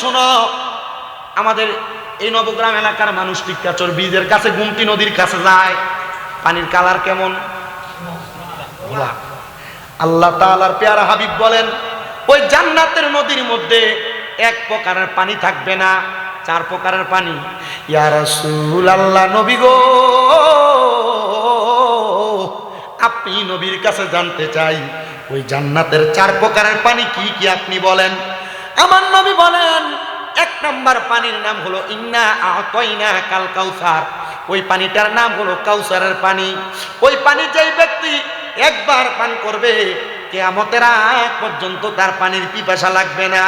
শোনো, আমাদের এই নবগ্রাম এলাকার মানুষ টিকাচর ব্রিজের কাছে গুমতি নদীর কাছে যায়। পানির কালার কেমন। আল্লাহ তাআলার পেয়ারা হাবিব বলেন, ওই জান্নাতের নদীর মধ্যে এক প্রকারের পানি থাকবে না, চার প্রকারের পানি। ইয়া রাসূল আল্লাহ নবী গো, আপনি নবীর কাছে জানতে চাই, ওই জান্নাতের চার প্রকারের পানি কি কি আপনি বলেন? আমার নবী বলেন, এক নাম্বার পানির নাম হলো ইন্না আতইনা কাল কাউসার। ওই পানিটার নাম হলো কাউসারের পানি। ওই পানি যেই ব্যক্তি একবার পান করবে, কেয়ামতের আগ পর্যন্ত তার পানির পিপাসা লাগবে না।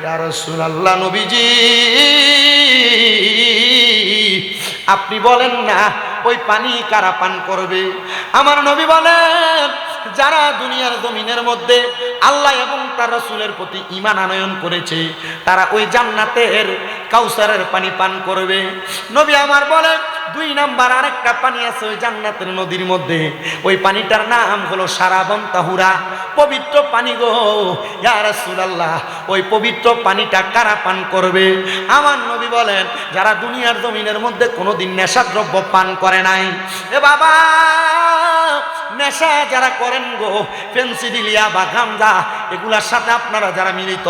ইয়া রাসূলুল্লাহ নবীজি, আপনি বলেন না, ওই পানি কারা পান করবে? আমার নবী বলেন যারা দুনিয়ার জমিনের মধ্যে আল্লাহ এবং তার রসুলের প্রতি ইমান আনয়ন করেছে, তারা ওই জান্নাতের কাউসারের পানি পান করবে। নবী আমার বলে, দুই নাম্বার আরেকটা পানি আছে ওই জান্নাতের নদীর মধ্যে। ওই পানিটার নাম হলো সারাবন তাহুরা। পবিত্র পানি গো, ইয়া রাসূলুল্লাহ, ওই পবিত্র পানিটা কারা পান করবে? আমার নবী বলেন, যারা দুনিয়ার জমিনের মধ্যে কোনোদিন নেশাদ্রব্য পান করে নাই। এ বাবা! নেশা যারা করেন গো ফেন্সিডিলিয়া বা গান্দা এগুলার সাথে আপনারা যারা মিলিত,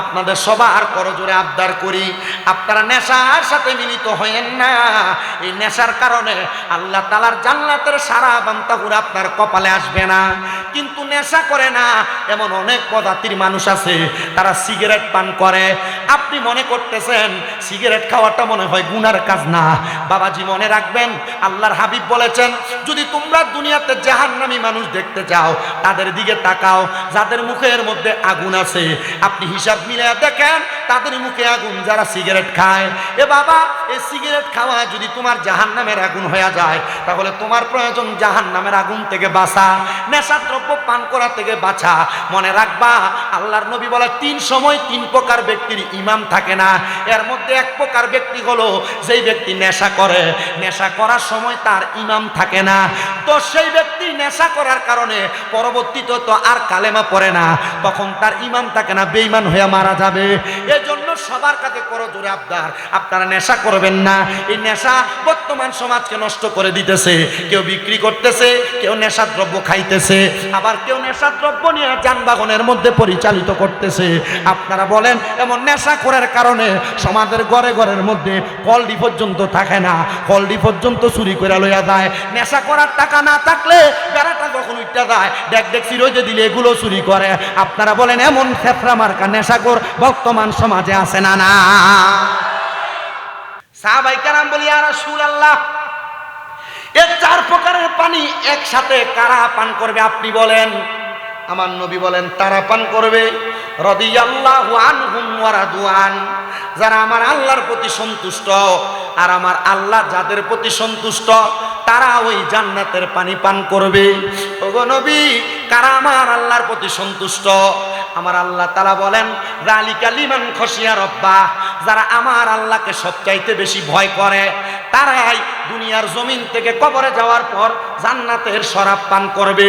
আপনাদের সবার করজোরে আবদার করি। আপনারা নেশার সাথে মিলিত হয়েন না। এই নেশার কারণে আল্লাহ তালার জান্নাতের সারা বান্তাগুলো আপনার কপালে আসবে না। কিন্তু নেশা করে না, এমন অনেক প্রজাতির মানুষ আছে, তারা সিগারেট পান করে। আপনি মনে করতেছেন, সিগারেট খাওয়াটা মনে হয় গুনার কাজ না। বাবাজি মনে রাখবেন, আল্লাহর হাবিব বলেছেন, যদি তোমরা দুনিয়াতে জাহান্নামী মানুষ দেখতে চাও, তাদের দিকে তাকাও, যাদের মুখের মধ্যে আগুন আছে, আপনি হিসাব মিলে দেখেন তাদের মুখে আগুন, যারা সিগারেট খায়। এ বাবা এই সিগারেট খাওয়া যদি তোমার জাহান্নামের আগুন হয়ে যায়, তাহলে তোমার প্রয়োজন জাহান্নামের আগুন থেকে বাঁচা, নেশাদ্রব্য পান করা থেকে বাঁচা। মনে রাখবা, আল্লাহর নবী বলে, তিন সময় তিন প্রকার ব্যক্তির ইমাম থাকে না। এর মধ্যে এক প্রকার ব্যক্তি হলো, যেই ব্যক্তি নেশা করে। নেশা করার সময় তার ইমাম থাকে না। তো সেই ব্যক্তি নেশা করার কারণে পরবর্তীতে তো আর কালেমা পড়ে না। তখন তার ইমাম থাকে না বেইমান হয়ে মারা যাবে। এজন্য সবার কাছে করো জোরে আবদার। আপনারা নেশা করবেন না। এই নেশা বর্তমান সমাজকে নষ্ট করে দিতেছে। কেউ বিক্রি করতেছে, কেউ নেশা দ্রব্য খাইতেছে, আবার কেউ নেশা দ্রব্য নিয়ে যানবাহনের মধ্যে পরিচালিত করতেছে। আপনারা বলেন, এমন নেশা করার কারণে সমাজের ঘরে ঘরের মধ্যে কলডি পর্যন্ত থাকে না। কলডি পর্যন্ত চুরি করে লইয়া যায়। নেশা করার টাকা না থাকলে বেড়াটা যখন উঠতে যায়, দেখ দেখ সিরোজে দিলে এগুলো চুরি করে। আপনারা বলেন, এমন খেফরা মার্কা নেশাকর বর্তমান সমাজে আছে না না? সাহাবাই কারাম বলি আর আল্লাহ এর চার প্রকারের পানি একসাথে কারা পান করবে আপনি বলেন? আমার নবী বলেন, তারা পান করবে। রদিয়াল্লাহু আনহুম ওয়া রাদুয়ান যারা আমার আল্লাহর প্রতি সন্তুষ্ট আর আমার আল্লাহ যাদের প্রতি সন্তুষ্ট, তারা ওই জান্নাতের পানি পান করবে। ওগো নবী, কারা আমার আল্লাহর প্রতি সন্তুষ্ট? আমার আল্লাহ তারা বলেন রালিকা লিমান খসিয়া রব্বা যারা আমার আল্লাহকে সবচাইতে বেশি ভয় করে, তারাই দুনিয়ার জমিন থেকে কবরে যাওয়ার পর জান্নাতের শরাব পান করবে।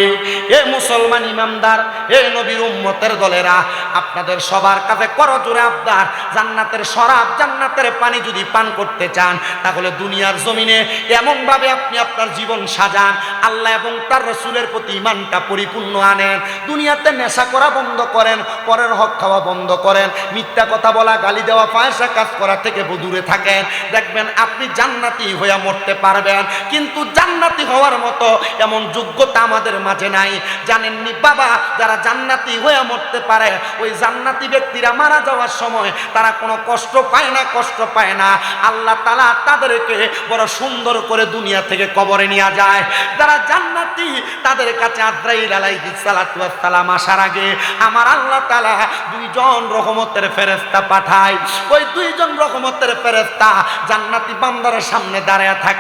এ মুসলমান ইমামদার, এ নবীর উম্মতের দলেরা, আপনাদের সবার কাছে করজোরে আবদার, জান্নাতের শরাব, জান্নাতের পানি যদি পান করতে চান, তাহলে দুনিয়ার জমিনে এমনভাবে আপনি আপনার জীবন সাজান, আল্লাহ এবং তার রসুলের প্রতি ইমানটা পরিপূর্ণ আনেন। দুনিয়াতে নেশা করা বন্ধ করেন, পরের হক খাওয়া বন্ধ করেন, মিথ্যা কথা বলা, গালি দেওয়া পয়সা কাজ করা থেকে দূরে থাকেন। দেখবেন আপনি জান্নাতি হইয়া মরতে পারবেন। কিন্তু জান্নাতি হওয়ার মতো এমন যোগ্যতা আমাদের মাঝে নাই। জানেননি বাবা, যারা জান্নাতি হইয়া মরতে পারে, ওই জান্নাতি ব্যক্তিরা মারা যাওয়ার সময় তারা কোনো কষ্ট পায় না, কষ্ট পায় না। আল্লাহ তালা তাদেরকে বড় সুন্দর করে দুনিয়া থেকে কবরে নিয়ে যায়। যারা জান্নাতি, তাদের কাছে আদ্রাইল আলাইহি সালাম আসার আগে আমার আল্লাহ তালা দুইজন রহমতের ফেরেস্তা পাঠায়। ওই দুইজন রহমতের ফেরেস্তা জান্নাতি বান্দার সামনে দাঁড়ায় থাকে।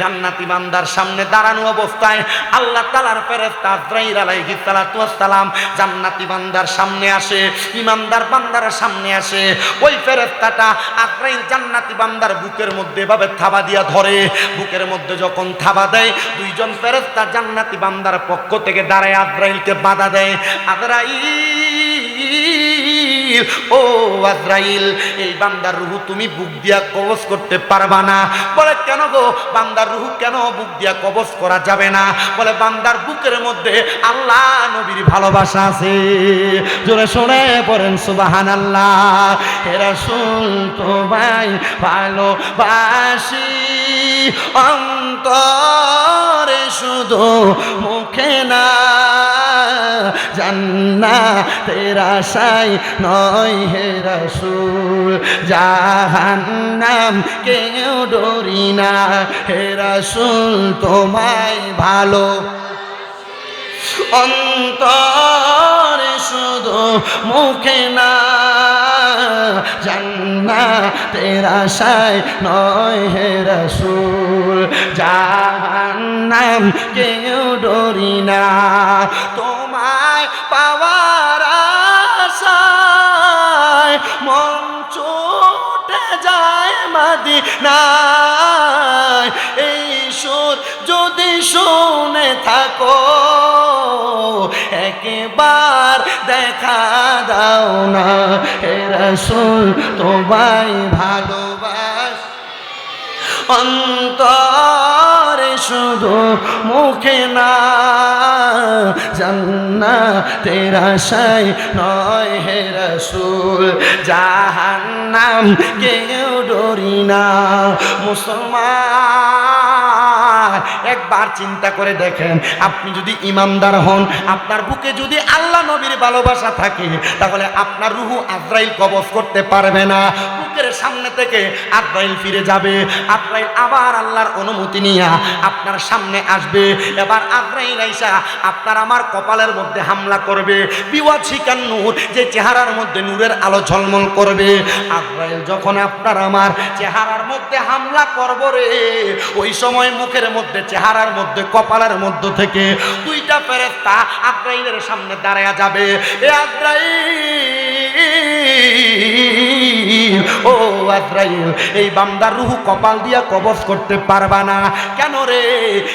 জান্নাতি বান্দার সামনে দাঁড়ানো অবস্থায় আল্লাহ তালার ফেরেস্তা আজরাইল আলাইহি সালাতু সালাম জান্নাতি বান্দার সামনে আসে, ইমানদার বান্দার সামনে আসে। ওই ফেরেস্তাটা আজরাইল জান্নাতি বান্দার বুকের মধ্যে এভাবে থাবা দিয়া ধরে। বুকের মধ্যে যখন থাবা দেয়, দুইজন ফেরেস্তা জান্নাতি বান্দার পক্ষ থেকে দাঁড়ায় আজরাইলকে বাধা দেয়। আজরাইল আজরাইল, এই বান্দার রুহু তুমি বুক দিয়া কবজ করতে পারবা না। বলে, কেন গো? বান্দার রুহু কেন বুক দিয়া কবজ করা যাবে না? বলে, বান্দার বুকের মধ্যে আল্লাহ নবীর ভালোবাসা আছে। জোরে শুনে পড়েন সুবাহান আল্লাহ হেরাসুল তোমায় ভালোবাসি। অন্তরে শুধু মুখে না জান্না তেরা সাই নয় হে রসুল জাহান্নাম কেউ ডরি না। হে রসুল তোমায় ভালো অন্তরে শুধু মুখে না জান্না তেরা সাই নয় হে রসুল, জাহান্নাম কেউ ডরি না। তোমায় পাওয়ার আশায় মন ছুটে যায় মাদিনায়। এই সুর যদি শুনে থাকো, একবার দেখা দাও না। হে রসুল, তোমায় ভালোবাস। অন্তরে শুধু মুখে না জান্না তেরা সাই নয় হে রসুল। জাহান্নাম কেউ ডরি না। মুসলমান একবার চিন্তা করে দেখেন, আপনি যদি ইমানদার হন, আপনার বুকে যদি আল্লাহ নবীর ভালোবাসা থাকে, তাহলে আপনার রুহু আজরাইল কবজ করতে পারবে না। বুকের সামনে থেকে আজরাইল ফিরে যাবে, আজরাইল আবার আল্লাহর অনুমতি নিয়ে আপনার সামনে আসবে। এবার আজরাইল আইসা আপনার আমার কপালের মধ্যে হামলা করবে। বিওয়াছিকান নূর, যে চেহারার মধ্যে নূরের আলো ঝলমল করবে। আজরাইল যখন আপনার আমার চেহারার মধ্যে হামলা করব রে, ওই সময় মুখের মধ্যে চেহারার মধ্যে, কপালের মধ্য থেকে দুইটা ফেরেস্তা আব্রাহিমের সামনে দাঁড়ায়া যাবে। এ আজরাইল, ও আজরাইল, এই বান্দার রুহু কপাল দিয়া কবজ করতে পারবা না। কেন রে?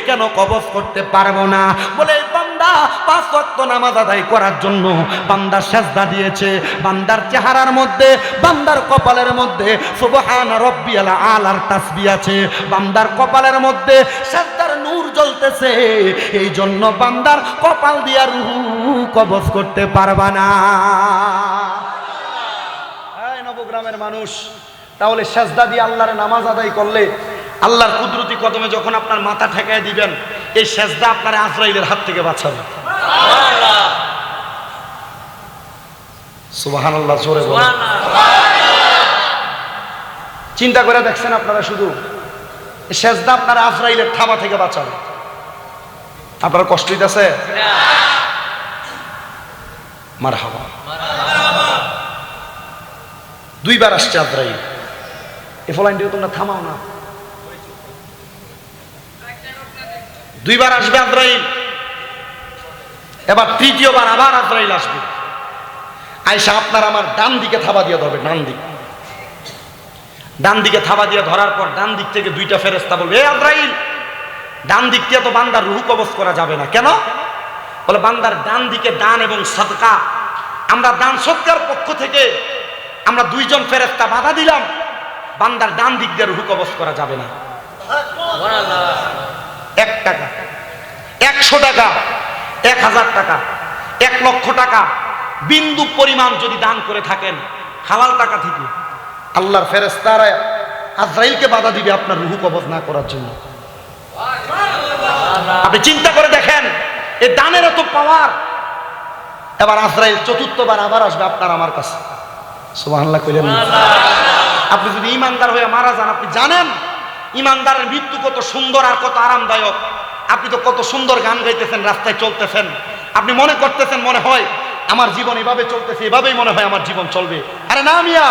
কেন কবজ করতে পারব না? বলে এই বান্দা, পাঁচ ওয়াক্ত নামাজ আদায় করার জন্য বান্দার সেজদা দিয়েছে। বান্দার চেহারার মধ্যে, বান্দার কপালের মধ্যে সুবহান রব্বিয়াল আলার তাসবি আছে। বান্দার কপালের মধ্যে সেজদার নূর জ্বলতেছে। এই জন্য বান্দার কপাল দিয়া রুহু কবজ করতে পারবা না। নবগ্রামের মানুষ, তাহলে সেজদা দিয়ে আল্লাহর নামাজ আদায় করলে আল্লাহর কুদরতি কদমে যখন আপনার মাথা ঠেকায় দিবেন, এই সেজদা আপনার আজরাইলের হাত থেকে বাঁচাবে। চিন্তা করে দেখছেন আপনারা শুধু? সেজদা আপনার আজরাইলের থাবা থেকে বাঁচাবে। আপনার কষ্ট হইতেছে মার হাওয়া দুইবার আসছে আজরাইল। এ ফলাইনটিও তোমরা থামাও না। দুইবার আসবে আজরাইল। এবার তৃতীয়বার আবার আজরাইল আসবে। আয়সা আপনার আমার ডান দিকে থাবা দিয়ে ধরবে ডান দিক ডান দিকে থাবা দিয়ে ধরার পর ডান দিক থেকে দুইটা ফেরেস্তা বলবে, এ আজরাইল ডান দিক দিয়ে তো বান্দার রুহু কবজ করা যাবে না। কেন? বলে, বান্দার ডান দিকে দান এবং সদকা। আমরা দান সৎকার পক্ষ থেকে আমরা দুইজন ফেরেস্তা বাধা দিলাম। বান্দার ডান দিক দিয়ে রুহু কবজ করা যাবে না। এক টাকা, একশো টাকা, এক হাজার টাকা, এক লক্ষ টাকা, বিন্দু পরিমাণ যদি দান করে থাকেন, হালাল টাকা থেকে। আল্লাহর ফেরেস্তারা আজরাইলকে বাধা দিবে আপনার রুহু কবজ না করার জন্য। আপনি চিন্তা করে দেখেন এই দানের এত পাওয়ার এবার আজরাইল চতুর্থবার আবার আসবে আপনার আমার কাছে। সুবহানাল্লাহ কইলেন? আপনি যদি ইমানদার হয়ে মারা যান, আপনি জানেন ইমানদারের মৃত্যু কত সুন্দর আর কত আরামদায়ক। আপনি তো কত সুন্দর গান গাইতেছেন, রাস্তায় চলতেছেন। আপনি মনে করতেছেন, মনে হয়, আমার জীবন এভাবে চলতেছে, এভাবেই মনে হয় আমার জীবন চলবে। আরে না, মিয়া,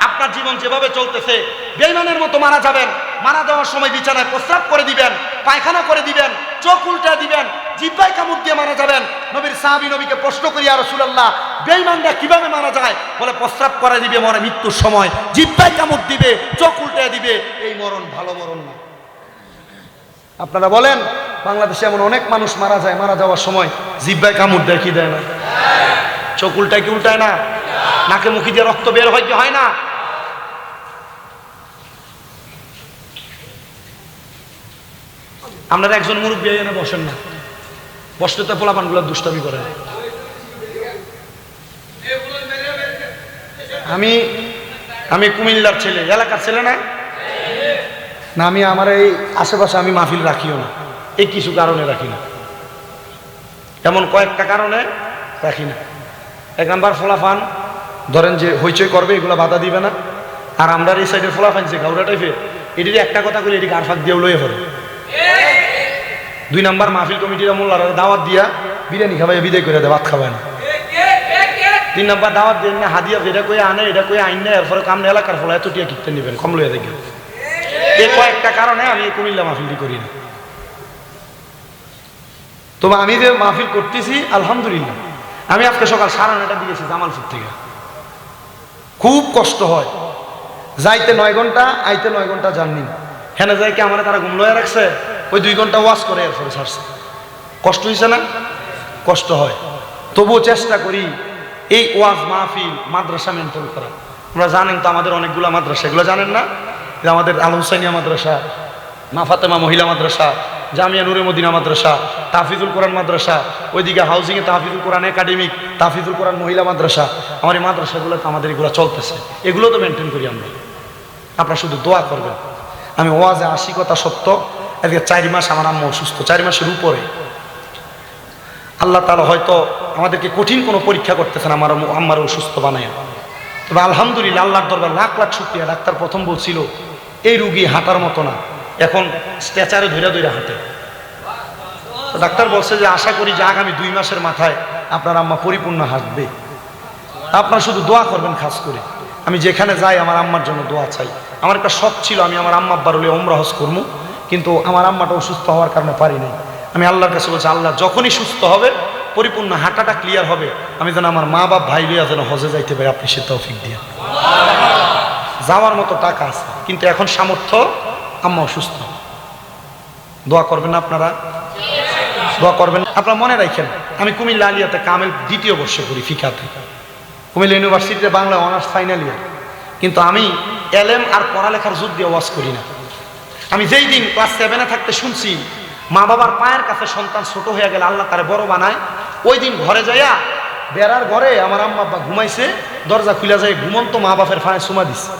আপনার জীবন যেভাবে চলতেছে, বেইমানের মতো মারা যাবেন। মারা যাওয়ার সময় বিছানায় প্রস্রাব করে দিবেন, পায়খানা করে দিবেন, চোখ উল্টা দিবেন জিব্বাই কামড় দিয়ে মারা যাবেন। নবীর সাহাবি নবীকে প্রশ্ন করি আর রসুলাল্লাহ বেইমানরা কীভাবে মারা যায়? বলে, প্রস্রাব করে দিবে মরে মৃত্যুর সময়। জিব্বাই কামড় দিবে, চোখ উল্টে দিবে। এই মরণ ভালো মরণ না। আপনারা বলেন, বাংলাদেশে এমন অনেক মানুষ মারা যায়, মারা যাওয়ার সময় জিব্বাই কামড় দেয় কি দেয় না? চোখ উল্টায় কি উল্টায় না? নাকে মুখি দিয়ে রক্ত বের হয় কি হয় না? আপনারা একজন মুরব্বী এনে বসেন না। বসতে তো পোলাপানগুলো দুষ্টামি করে। আমি আমি কুমিল্লার ছেলে। এলাকার ছেলে না? না, আমি আমার এই আশেপাশে আমি মাহফিল রাখিও না। এই কিছু কারণে রাখি না। এমন কয়েকটা কারণে রাখি না। এক নাম্বার ফোলাফান, ধরেন যে হইচই করবে, এগুলো বাধা দিবে না। আর আমরা এই সাইডের ফোলাফান যে গাউরা টাইপের এটি একটা কথা করি এটি গার ফাঁক দিয়ে লয়ে পড়ে। দুই নাম্বার মাহফিল কমিটির মোল্লার দাওয়াত দিয়া বিরিয়ানি খাবাই, বিদায় করে দেয়, ভাত খাবায় না। তিন নাম্বার দাওয়াত দিয়ে না, হাদিয়া এটা কয়ে আনে, এটা কয়ে আইন না, এরপরে কামনে এলাকার ফলে এত টিয়া কিনতে নেবেন, কম লইয়া দেখবেন। এই কয়েকটা কারণে আমি কুমিল্লা মাহফিলটি করি না। তবে আমি যে মাহফিল করতেছি, আলহামদুলিল্লাহ। আমি আজকে সকাল সাড়ে নয়টা দিয়েছি জামালপুর থেকে। খুব কষ্ট হয়। যাইতে নয় ঘণ্টা, আইতে নয় ঘণ্টা জার্নি। হেনে যাই কি আমার তারা ঘুম লয়ে রাখছে। ওই দুই ঘণ্টা ওয়াশ করে এরপরে ছাড়ছে। কষ্ট হয়েছে না? কষ্ট হয়। তবুও চেষ্টা করি এই ওয়াজ মাহফিল, মাদ্রাসা মেনটেন করা। আপনারা জানেন তো আমাদের অনেকগুলো মাদ্রাসা, এগুলো জানেন না? যে আমাদের আল হুসাইনিয়া মাদ্রাসা, মা ফাতেমা মহিলা মাদ্রাসা, জামিয়া নুরে মদিনা মাদ্রাসা তাফিজুল কোরআন মাদ্রাসা, ওইদিকে হাউজিংয়ে তাহফিজুল কোরআন একাডেমিক তাফিজুল কোরআন মহিলা মাদ্রাসা, আমার এই মাদ্রাসাগুলো তো আমাদের এগুলো চলতেছে। এগুলো তো মেনটেন করি আমরা। আপনারা শুধু দোয়া করবেন। আমি ওয়াজে আসি কথা সত্য আজকে চারি মাস আমার আম্মা অসুস্থ, চারি মাসের উপরে। আল্লাহ তালা হয়তো আমাদেরকে কঠিন কোনো পরীক্ষা করতেছেন, আমার আম্মার অসুস্থ বানায়। তবে আলহামদুলিল্লাহ, আল্লাহর দরবার লাখ লাখ শুক্রিয়া। ডাক্তার প্রথম বলছিল, এই রুগী হাঁটার মতো না, এখন স্ট্যাচারে ধরে ধরে হাঁটে। ডাক্তার বলছে যে, আশা করি যে আগামী দুই মাসের মাথায় আপনার আম্মা পরিপূর্ণ হাঁটবে। আপনারা শুধু দোয়া করবেন খাস করে। আমি যেখানে যাই, আমার আম্মার জন্য দোয়া চাই। আমার একটা শখ ছিল, আমি আমার আম্মা আব্বার হলে করব কিন্তু আমার আম্মাটা অসুস্থ হওয়ার কারণে পারি নাই। আমি আল্লাহর কাছে বলছি, আল্লাহ, যখনই সুস্থ হবে, পরিপূর্ণ হাঁটাটা ক্লিয়ার হবে, আমি যেন আমার মা বাপ, ভাই লইয়া যেন হজে যাইতে পারি, আপনি সে তৌফিক দিয়ে যাওয়ার মতো টাকা আছে, কিন্তু এখন সামর্থ্য আম্মা অসুস্থ। দোয়া করবেন আপনারা? দোয়া করবেন। আপনারা মনে রাখেন, আমি কুমিল্লা আলিয়াতে কামেল দ্বিতীয় বর্ষে করি ফিকাতে। কুমিল্লা ইউনিভার্সিটিতে বাংলা অনার্স ফাইনাল ইয়ার কিন্তু আমি এলএম আর পড়ালেখার যুদ্ধ দিয়ে ওয়াজ করি না। আমি যেই দিন ক্লাস সেভেনে থাকতে শুনছি, মা বাবার পায়ের কাছে সন্তান ছোট হয়ে গেলে আল্লাহ তারে বড় বানায়। ওই দিন ঘরে যাইয়া বেড়ার ঘরে আমার আম্মা আব্বা ঘুমাইছে, দরজা খুলে যায় ঘুমন্ত মা বাপের ফাঁয়ে সুমা দিছে।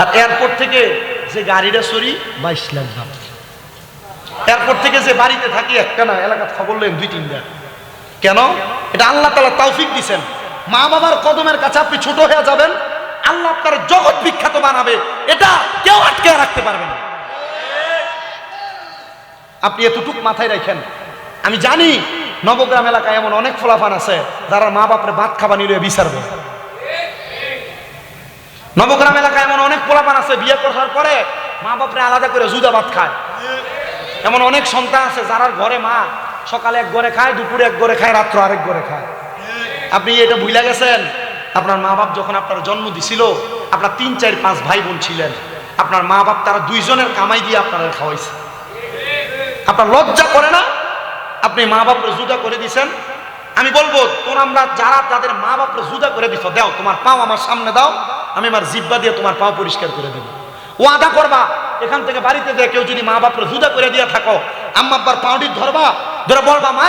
আর এয়ারপোর্ট থেকে যে গাড়িটা সরি বাইশ লাখ দাম এয়ারপোর্ট থেকে যে বাড়িতে থাকি, একটা না এলাকার খবর লেন দুই তিনটা। কেন? এটা আল্লাহ তালা তৌফিক দিছেন। মা বাবার কদমের কাছে আপনি ছোট হয়ে যাবেন, আল্লাহ আপনার জগৎ বিখ্যাত বানাবে। এটা কেউ আটকে রাখতে পারবে না। আপনি এতটুক মাথায় রাখেন। আমি জানি নবগ্রাম এলাকায় এমন অনেক ফলাফান আছে, যারা মা বাপরে ভাত খাবা নিলে বিচারবে। নবগ্রাম এলাকায় এমন অনেক পোলাপান আছে, বিয়ে করার পরে মা বাপরে আলাদা করে জুদা ভাত খায়। এমন অনেক সন্তান আছে, যারার ঘরে মা সকালে এক ঘরে খায়, দুপুরে এক ঘরে খায়, রাত্র আরেক ঘরে খায়। আপনি এটা ভুলে গেছেন? আপনার মা বাপ যখন আপনার জন্ম দিছিল, আপনার তিন, চার, পাঁচ ভাই বোন ছিলেন। আপনার মা বাপ তারা দুইজনের কামাই দিয়ে আপনারা খাওয়াইছে। আপনার লজ্জা করে না? আপনি মা বাপরে জুদা করে দিছেন? আমি বলব তোর আমরা যারা তাদের মা বাপরে জুদা করে দিছ, দাও, তোমার পাও আমার সামনে দাও, আমি আমার জিব্বা দিয়ে তোমার পাও পরিষ্কার করে দেবো। ও আদা করবা, এখান থেকে বাড়িতে দিয়ে কেউ যদি মা বাপরে জুদা করে দিয়ে থাকো, আম্মা আব্বার পাউডি ধরবা, ধরে বলবা, মা,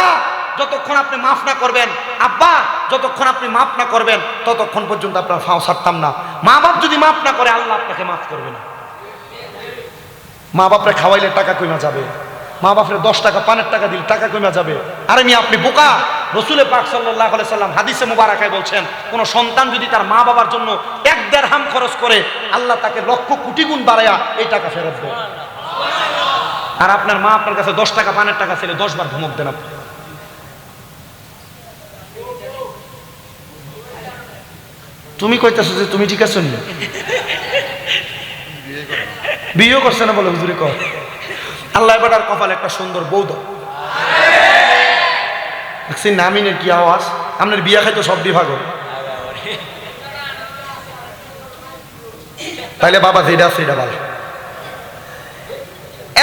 যতক্ষণ আপনি মাফ না করবেন, আব্বা, যতক্ষণ আপনি মাফ না করবেন, ততক্ষণ পর্যন্ত আপনার ফাও ছাড়তাম না। মা বাপ যদি মাফ না করে, আল্লাহ আপনাকে মাফ করবে না। মা বাপরে খাওয়াইলে টাকা কমে যাবে? মা বাপের দশ টাকা, পানের টাকা দিলে টাকা কমে যাবে। আরে মি আপনি বোকা। রসুলে পাক সাল্লাহ সাল্লাম হাদিসে মুবারাকায় বলছেন, কোন সন্তান যদি তার মা বাবার জন্য এক দেড় হাম খরচ করে, আল্লাহ তাকে লক্ষ কোটি গুণ বাড়ায়া এই টাকা ফেরত দেয়। আর আপনার মা আপনার কাছে দশ টাকা, পানের টাকা ছেলে দশ বার ধমক দেন আপনি। তুমি কইতেছো যে তুমি ঠিক আছো বিয়ে করছে না বলে হুজুরে কর আল্লাহ এবার কপালে একটা সুন্দর বৌদ দেখছি নামিনের কি আওয়াজ? আপনার বিয়া খাইতো সব বিভাগ তাইলে বাবা যেটা এটা ভালো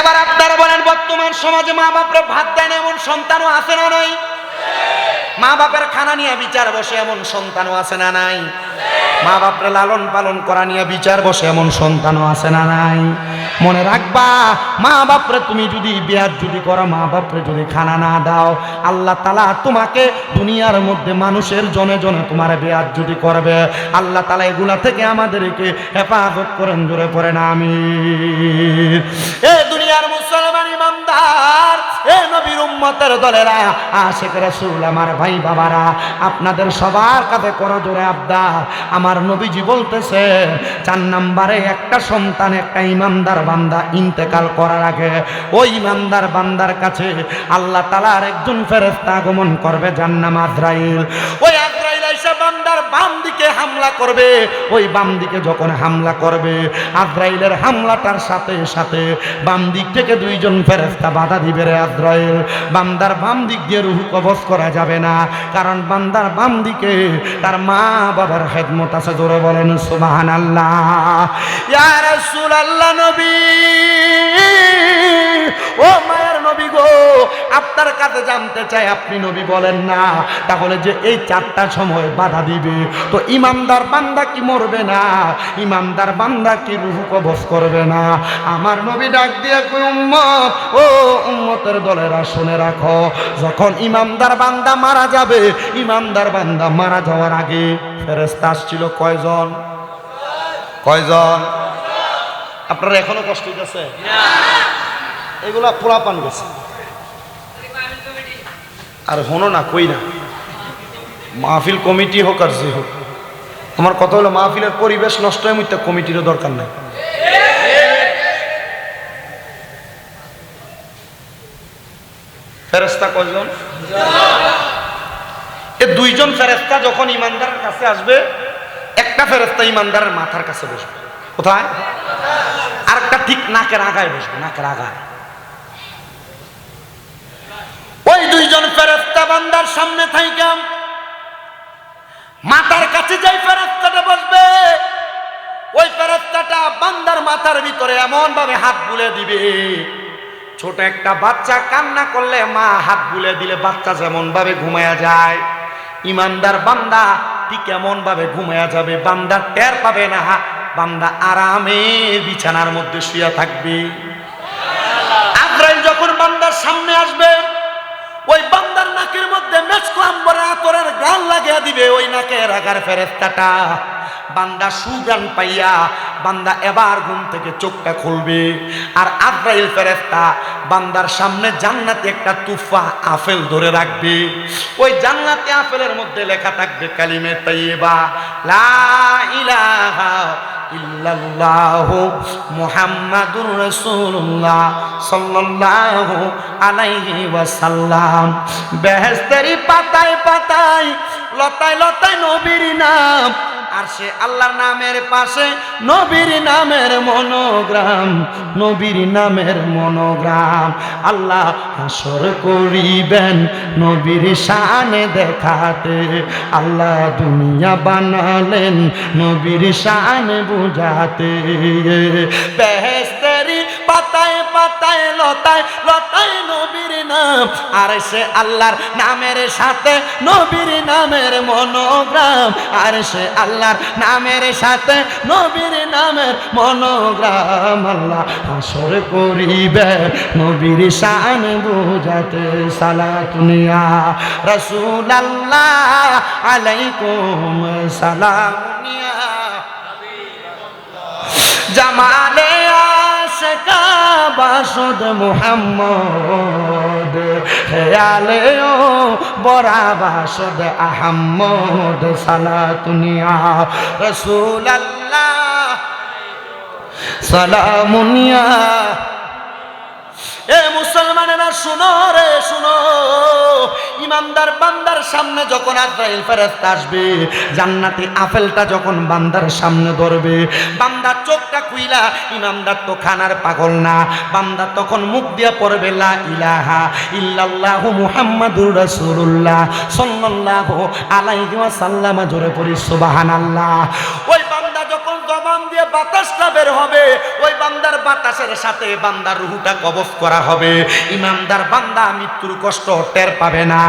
এবার আপনারা বলেন, বর্তমান সমাজে মা বাপরে ভাত দেন এমন সন্তানও আছে না নাই? মা বাপের খানা নিয়ে বিচার বসে এমন সন্তানও আছে না নাই? মা বাপরে লালন পালন করা নিয়ে বিচার বসে এমন সন্তানও আছে না নাই? মনে রাখবা, মা বাপরে তুমি যদি বিয়ার যদি করো, মা বাপরে যদি খানা না দাও, আল্লাহ তালা তোমাকে দুনিয়ার মধ্যে মানুষের জনে জনে তোমার বিয়ার যদি করবে, আল্লাহ তালা এগুলা থেকে আমাদেরকে হেফাজত করেন, জোরে পড়েন আমি এ দুনিয়ার মুসলমান ইমানদার এ নবীর উম্মতের দলেরা আমার ভাই বাবারা, আপনাদের সবার কাছে করো জোরে আবদার। আমার নবীজি বলতেছে, চার নাম্বারে একটা সন্তান, একটা ইমানদার বান্দা ইন্তেকাল করার আগে ওই ইমানদার বান্দার কাছে আল্লাহ তালার একজন ফেরেস্তা আগমন করবে জান্নাম আজরাইল। ওই বাম দিকে হামলা করবে। ওই বাম দিকে যখন হামলা করবে, আজরাইলের হামলাটার সাথে সাথে বাম দিক থেকে দুইজন ফেরেস্তা বাধা দিবে রে আজরাইল। বান্দার বাম দিক দিয়ে রুহু কবজ করা যাবে না, কারণ বান্দার বাম দিকে তার মা বাবার খেদমত আছে, জোরে বলেন সুবাহান আল্লাহ ইয়া রাসূলুল্লাহ নবী, ও মায়ের নবী গো, আপনার কাছে জানতে চাই, আপনি নবী বলেন না, তাহলে যে এই চারটা সময় বাধা দিবে তো ইমানদার বান্দা কি মরবে না? ইমানদার বান্দা কি রুহু কবজ করবে না? আমার নবী ডাক দিয়ে উম্মত, ও উম্মতের দলেরা শুনে রাখো। যখন ইমানদার বান্দা মারা যাবে, ইমানদার বান্দা মারা যাওয়ার আগে ফেরেস্তা আসছিল কয়জন? কয়জন? আপনারা এখনও কষ্ট হইতেছে? এগুলা পোড়া পান গেছে। আর হনো না, কই না? মাহফিল কমিটি হোক আর যে হোক। আমার কথা হলো মাহফিলের পরিবেশ নষ্ট হয়ে মুইতে কমিটিরও দরকার নাই। ফেরেস্তা কয়জন? এ দুইজন ফেরেস্তা যখন ইমানদারের কাছে আসবে, একটা ফেরেস্তা ইমানদারের মাথার কাছে বসবে। কোথায়? আর একটা ঠিক নাকের আগায় বসবে, নাকের আগায়। ওই দুইজন ফেরেস্তা বান্দার সামনে থাইকাম মাথার কাছে যাই ফেরেস্তাটা বসবে। ওই ফেরেস্তাটা বান্দার মাথার ভিতরে এমন ভাবে হাত বুলে দিবে। ছোট একটা বাচ্চা কান্না করলে মা হাত বুলে দিলে বাচ্চা যেমন ভাবে ঘুমায়া যায়। ইমানদার বান্দা ঠিক এমন ভাবে ঘুমায়া যাবে। বান্দা টের পাবে না, বান্দা আরামে বিছানার মধ্যে শুয়ে থাকবে। আজরাইল যখন বান্দার সামনে আসবে লাগিয়া লাগিয়ে দিবে ওই নাকের আগার ফেরেস্তাটা বান্দা সুগান পাইয়া বান্দা এবার ঘুম থেকে চোখটা খুলবে। আর আব্রাইল ফেরেস্তা বান্দার সামনে জান্নাতে একটা তুফা আপেল ধরে রাখবে। ওই জান্নাতে আপেলের মধ্যে লেখা থাকবে কালিমে তাইয়েবা লা ইলাহা ইল্লাল্লাহু মুহাম্মাদুর রাসূলুল্লাহ বেহেশতেরি পাতায় পাতায়, লতায় লতায় নবীর নাম। আর সে আল্লাহর নামের পাশে নবীর নামের মনোগ্রাম, নবীর নামের মনোগ্রাম। আল্লাহ হাসর করিবেন নবীর শানে দেখাতে। আল্লাহ দুনিয়া বানালেন নবীর শান বুঝাতে। বেহেস্তেরি পাতায় পাতায় লতায় লতায় নবীর নাম। আর সে আল্লাহর নামের সাথে নবীর নামের মনোগ্রাম। আর সে আল্লাহর নামের সাথে নবীর নামের মনোগ্রাম আল্লাহ আসর করিবে। নবীর শান বুঝাতে সালাতুনিয়া রসুল আল্লাহ আলাইকুম সালামিয়া জামালে বাসদ মুহাম্মদ। হেয়ালে ও বরা বাসদ আহম্মদ। সালাতুনিয়া রসুল আল্লাহ সালামুনিয়া এ মুসলমানেরা, শুনো রে, শুনো। ইমানদার বান্দার সামনে যখন আজরাইল ফেরেশতা আসবে, জান্নাতি আপেলটা যখন বান্দার সামনে ধরবে বান্দার চোখটা কুইলা ইমানদার তো খানার পাগল না। বান্দা তখন মুখ দিয়া পড়বে, লা ইলাহা ইল্লাল্লাহু মুহাম্মাদুর রাসূলুল্লাহ সাল্লাল্লাহু আলাইহি ওয়াসাল্লাম, জোরে পড়ি সুবহানাল্লাহ। ওই বান্দা যখন দিয়ে বাতাসটা বের হবে, ওই বান্দার বাতাসের সাথে বান্দার রুহুটা কবজ করা হবে। ইমানদার বান্দা মৃত্যুর কষ্ট টের পাবে না।